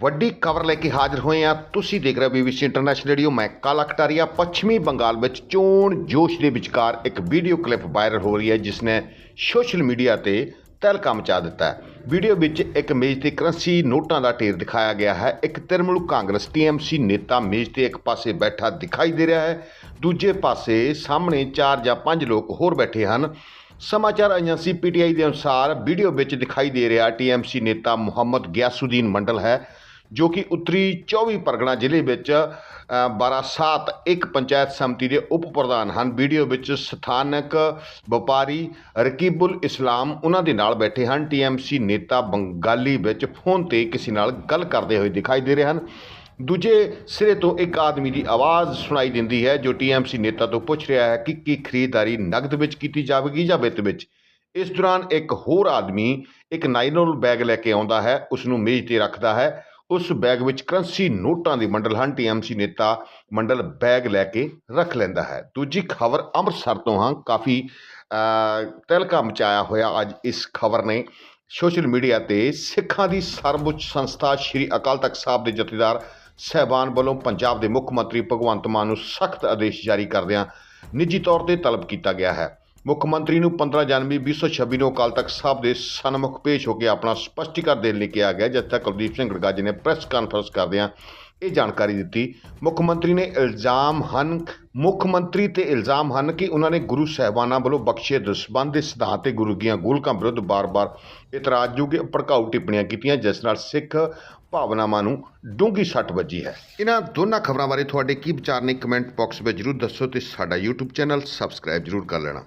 ਵੱਡੀ ਖਬਰ ਲੈ ਕੇ ਹਾਜ਼ਰ ਹੋਏ ਆ ਤੁਸੀਂ ਦੇਖ ਰਹੇ ਹੋ ਬੀਬੀਸੀ ਇੰਟਰਨੈਸ਼ਨਲ ਰੇਡੀਓ ਮੈਂ ਕਾਲਾ ਕਟਾਰੀਆ। ਪੱਛਮੀ ਬੰਗਾਲ ਵਿੱਚ ਚੋਣ ਜੋਸ਼ ਦੇ ਵਿਚਕਾਰ ਇੱਕ ਵੀਡੀਓ ਕਲਿੱਪ ਵਾਇਰਲ ਹੋ ਰਹੀ ਹੈ, ਜਿਸ ਨੇ ਸੋਸ਼ਲ ਮੀਡੀਆ ਤੇ ਤਹਿਲਕਾ ਮਚਾ ਦਿੱਤਾ ਵੀਡੀਓ ਵਿੱਚ ਇੱਕ ਮੇਜ਼ ਤੇ ਕਰੰਸੀ ਨੋਟਾਂ ਦਾ ਢੇਰ ਦਿਖਾਇਆ ਗਿਆ ਹੈ। ਇੱਕ ਤ੍ਰਿਣਮੂਲ ਕਾਂਗਰਸ ਟੀਐਮਸੀ ਨੇਤਾ ਮੇਜ਼ ਤੇ ਇੱਕ ਪਾਸੇ ਬੈਠਾ ਦਿਖਾਈ ਦੇ ਰਿਹਾ ਹੈ। ਦੂਜੇ ਪਾਸੇ ਸਾਹਮਣੇ 4 ਜਾਂ 5 ਲੋਕ ਹੋਰ ਬੈਠੇ ਹਨ। ਸਮਾਚਾਰ ਏਜੰਸੀ ਪੀਟੀਆਈ ਦੇ ਅਨੁਸਾਰ ਵੀਡੀਓ ਵਿੱਚ ਦਿਖਾਈ ਦੇ ਰਿਹਾ ਟੀਐਮਸੀ ਨੇਤਾ ਮੁਹੰਮਦ ਗਿਆਸੂਦੀਨ ਮੰਡਲ ਹੈ। ਜੋ ਕਿ ਉੱਤਰੀ 24 ਪਰਗਣਾ ਜ਼ਿਲ੍ਹੇ ਵਿੱਚ ਅ, ਬਾਰਾਸਾਤ ਇੱਕ ਪੰਚਾਇਤ ਸਮਿਤੀ ਦੇ ਉਪ ਪ੍ਰਧਾਨ ਹਨ। ਵੀਡੀਓ ਵਿੱਚ ਸਥਾਨਕ ਵਪਾਰੀ ਰਕੀਬੁਲ ਇਸਲਾਮ ਉਹਨਾਂ ਦੇ ਨਾਲ ਬੈਠੇ ਹਨ। ਟੀਐਮਸੀ ਨੇਤਾ ਬੰਗਾਲੀ ਵਿੱਚ ਫੋਨ ਤੇ ਕਿਸੇ ਨਾਲ ਗੱਲ ਕਰਦੇ ਹੋਏ ਦਿਖਾਈ ਦੇ ਰਹੇ ਹਨ। ਦੂਜੇ ਸਿਰੇ ਤੋਂ ਇੱਕ ਆਦਮੀ ਦੀ ਆਵਾਜ਼ ਸੁਣਾਈ ਦਿੰਦੀ ਹੈ ਜੋ ਟੀਐਮਸੀ ਨੇਤਾ ਤੋਂ ਪੁੱਛ ਰਿਹਾ ਹੈ ਕਿ ਕੀ ਖਰੀਦਦਾਰੀ ਨਗਦ ਵਿੱਚ ਕੀਤੀ ਜਾਵੇਗੀ ਜਾਂ ਵਿੱਤ ਵਿੱਚ। ਇਸ ਦੌਰਾਨ ਇੱਕ ਹੋਰ ਆਦਮੀ ਇੱਕ ਨਾਈਲੋਨ ਬੈਗ ਲੈ ਕੇ ਆਉਂਦਾ ਹੈ ਉਸ ਨੂੰ ਮੇਜ਼ ਤੇ ਰੱਖਦਾ ਹੈ। ਉਸ ਬੈਗ ਵਿੱਚ ਕਰੰਸੀ ਨੋਟਾਂ ਦੀ ਮੰਡਲ ਹਨ ਟੀਐਮਸੀ ਨੇਤਾ ਮੰਡਲ ਬੈਗ ਲੈ ਕੇ ਰੱਖ ਲੈਂਦਾ ਹੈ। ਦੂਜੀ ਖਬਰ ਅੰਮ੍ਰਿਤਸਰ ਤੋਂ ਹਾਂ, ਕਾਫੀ ਤਹਿਲਕਾ ਮਚਾਇਆ ਹੋਇਆ ਅੱਜ ਇਸ ਖਬਰ ਨੇ। ਸੋਸ਼ਲ ਮੀਡੀਆ ਤੇ ਸਿੱਖਾਂ ਦੀ ਸਰਵਉੱਚ ਸੰਸਥਾ ਸ੍ਰੀ ਅਕਾਲ ਤਖਤ ਸਾਹਿਬ ਦੇ ਜਥੇਦਾਰ ਸਹਿਬਾਨ ਵੱਲੋਂ ਪੰਜਾਬ ਦੇ ਮੁੱਖ ਮੰਤਰੀ ਭਗਵੰਤ ਮਾਨ ਨੂੰ ਸਖਤ ਆਦੇਸ਼ ਜਾਰੀ ਕਰਦਿਆਂ ਨਿੱਜੀ ਤੌਰ ਤੇ ਤਲਬ ਕੀਤਾ ਗਿਆ ਹੈ। ਮੁੱਖ ਮੰਤਰੀ ਨੂੰ 15 ਜਨਵਰੀ 2026 ਨੂੰ ਅਕਾਲ ਤਖਤ ਸਾਹਿਬ ਦੇ ਸਨਮੁਖ ਪੇਸ਼ ਹੋ ਕੇ ਆਪਣਾ ਸਪਸ਼ਟੀਕਰਨ ਦੇਣ ਲਈ ਕਿਹਾ ਗਿਆ, ਜਦ ਤੱਕ ਕੁਲਦੀਪ ਸਿੰਘ ਗੜਗਾਜੀ ਨੇ ਪ੍ਰੈਸ ਕਾਨਫਰੰਸ ਕਰਦਿਆਂ ਇਹ ਜਾਣਕਾਰੀ ਦਿੱਤੀ। ਮੁੱਖ ਮੰਤਰੀ ਨੇ ਇਲਜ਼ਾਮ ਹਨ, ਮੁੱਖ ਮੰਤਰੀ ਤੇ ਇਲਜ਼ਾਮ ਹਨ ਕਿ ਉਹਨਾਂ ਨੇ ਗੁਰੂ ਸਾਹਿਬਾਨਾਂ ਵੱਲੋਂ ਬਖਸ਼ੇ ਦਸਬੰਦ ਦੇ ਸਿਧਾਂਤ ਤੇ ਗੁਰੂ ਦੀਆਂ ਗੋਲਕਾਂ ਵਿਰੁੱਧ ਬਾਰ-ਬਾਰ ਇਤਰਾਜ਼ਯੋਗ ਭੜਕਾਊ ਟਿੱਪਣੀਆਂ ਕੀਤੀਆਂ, ਜਿਸ ਨਾਲ ਸਿੱਖ ਭਾਵਨਾਵਾਂ ਨੂੰ ਡੂੰਘੀ ਸੱਟ ਵੱਜੀ ਹੈ। ਇਹਨਾਂ ਦੋਨਾਂ ਖਬਰਾਂ ਬਾਰੇ ਤੁਹਾਡੇ ਕੀ ਵਿਚਾਰ ਨੇ ਕਮੈਂਟ ਬਾਕਸ ਵਿੱਚ ਜਰੂਰ ਦੱਸੋ ਤੇ ਸਾਡਾ YouTube ਚੈਨਲ ਸਬਸਕ੍ਰਾਈਬ ਜਰੂਰ ਕਰ ਲੈਣਾ।